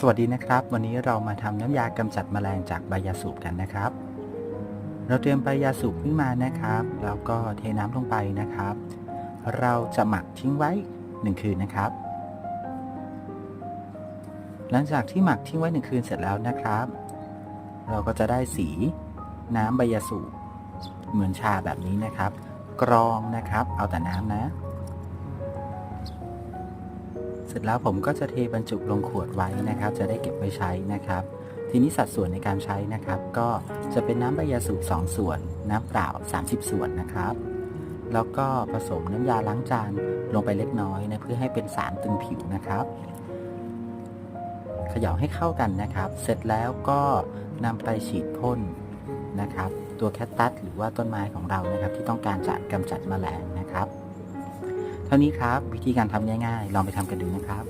สวัสดีนะครับ วันนี้เรามาทำน้ำยากำจัดแมลงจากใบยาสูบกันนะครับ เราเตรียมใบยาสูบขึ้นมานะครับ แล้วก็เทน้ำลงไปนะครับ เราจะหมักทิ้งไว้ 1 คืนนะครับ หลังจากที่หมักทิ้งไว้ 1 คืนเสร็จแล้วนะครับ เราก็จะได้สีน้ำใบยาสูบเหมือนชาแบบนี้นะครับ กรองนะครับ เอาแต่น้ำนะ เสร็จแล้วผมก็จะเทบรรจุลงขวดไว้นะครับ จะได้เก็บไว้ใช้นะครับ ทีนี้สัดส่วนในการใช้นะครับ ก็จะเป็นน้ำใบยาสูบ2ส่วน น้ำเปล่า 30 ส่วนนะครับ แล้วก็ผสมน้ำยาล้างจานลงไปเล็กน้อยนะเพื่อให้เป็นสารตึงผิวนะครับเขย่าให้เข้ากันนะครับ เสร็จแล้วก็นำไปฉีดพ่นนะครับ ตัวแคตตัสหรือว่าต้นไม้ของเรานะครับ ที่ต้องการจะกำจัดแมลงนะครับ เท่านี้ครับ วิธีการทำง่ายๆ ลองไปทำกันดูนะครับ